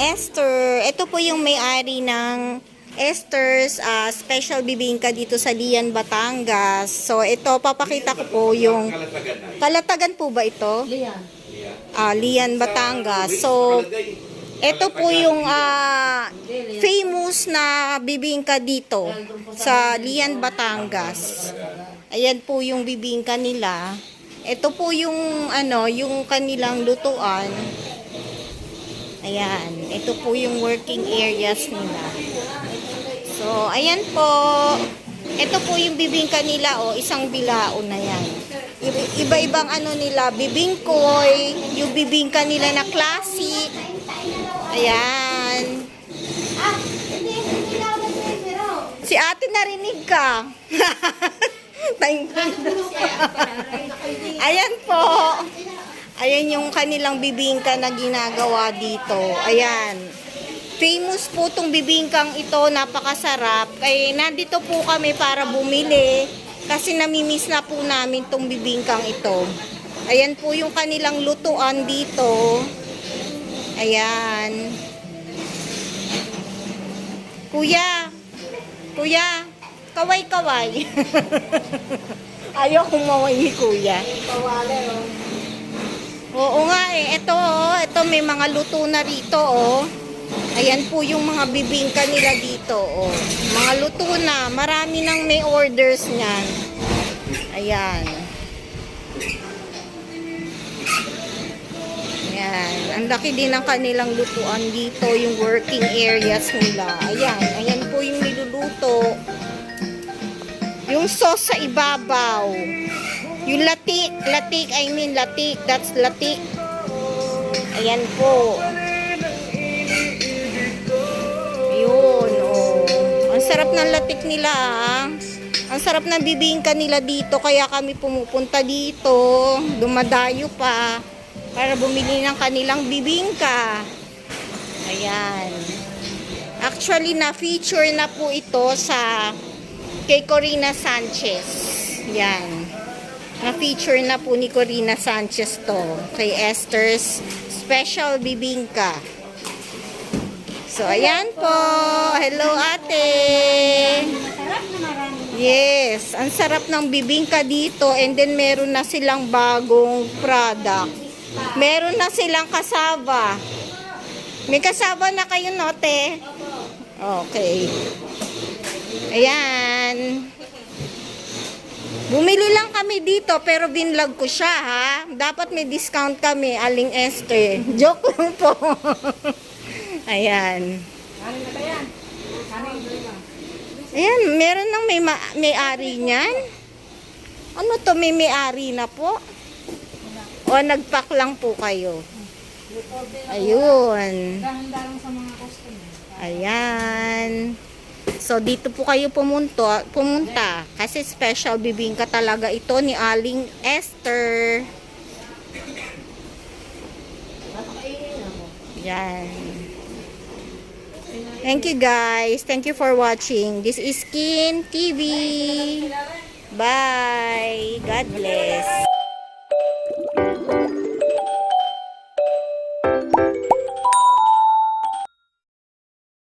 Esther. Ito po yung may-ari ng Esther's ah, Special Bibingka dito sa Lian, Batangas. So, ito, papakita ko po yung... Kalatagan po ba ito? Lian. Ah, Lian, Batangas. So, ito po yung ah, famous na bibingka dito sa Lian, Batangas. Ayan po yung bibingka nila. Ito po yung ano, yung kanilang lutuan. Ayan, ito po yung working areas nila. So, ayan po. Ito po yung bibingka nila, oh, isang bilao na yan. Iba- Iba-ibang ano nila, bibingkoy, yung bibingka nila na classic. Ayan. Si ate narinig ka. Thank you. Ayan po. Ayan yung kanilang bibingka na ginagawa dito. Ayan. Famous po tong bibingkang ito, napakasarap. Kaya nandito po kami para bumili kasi namimiss na po namin tong bibingkang ito. Ayan po yung kanilang lutuan dito. Ayan. Kuya, kuya, kaway-kaway. Ayaw kumaway ni kuya. Pawale, oh. Oo nga eh, ito oh, ito may mga luto na rito oh. Ayan po yung mga bibingka nila dito oh. Mga luto na, marami nang may orders niyan. Ayan. Ayan, ang laki din ng kanilang lutuan dito, yung working areas nila. Ayan, ayan po yung niluluto. Yung sauce sa ibabaw. Yung latik, latik, I mean latik, that's latik. Ayan po. Ayun, oh. Ang sarap ng latik nila, ah. Ang sarap ng bibingka nila dito, kaya kami pumupunta dito. Dumadayo pa para bumili ng kanilang bibingka. Ayan. Actually, na-feature na po ito sa kay Corina Sanchez. Yan. Na-feature na po ni Corina Sanchez to kay Esther's Special Bibingka. So, ayan po. Hello, ate. Yes, ang sarap ng bibingka dito and then meron na silang bagong product. Meron na silang kasaba. May kasaba na kayo, note? Okay. Ayan. Bumili lang kami dito pero binlog ko siya ha. Dapat may discount kami, Aling Esther. Joke lang po. Ayan. Ayan, meron nang may, ma- may-ari niyan. Ano to, may may-ari na po? O nagpack lang po kayo? Ayun. Ayan. So, dito po kayo pumunto, pumunta. Kasi special bibingka talaga ito ni Aling Esther. Yan. Thank you guys. Thank you for watching. This is Skin TV. Bye. God bless.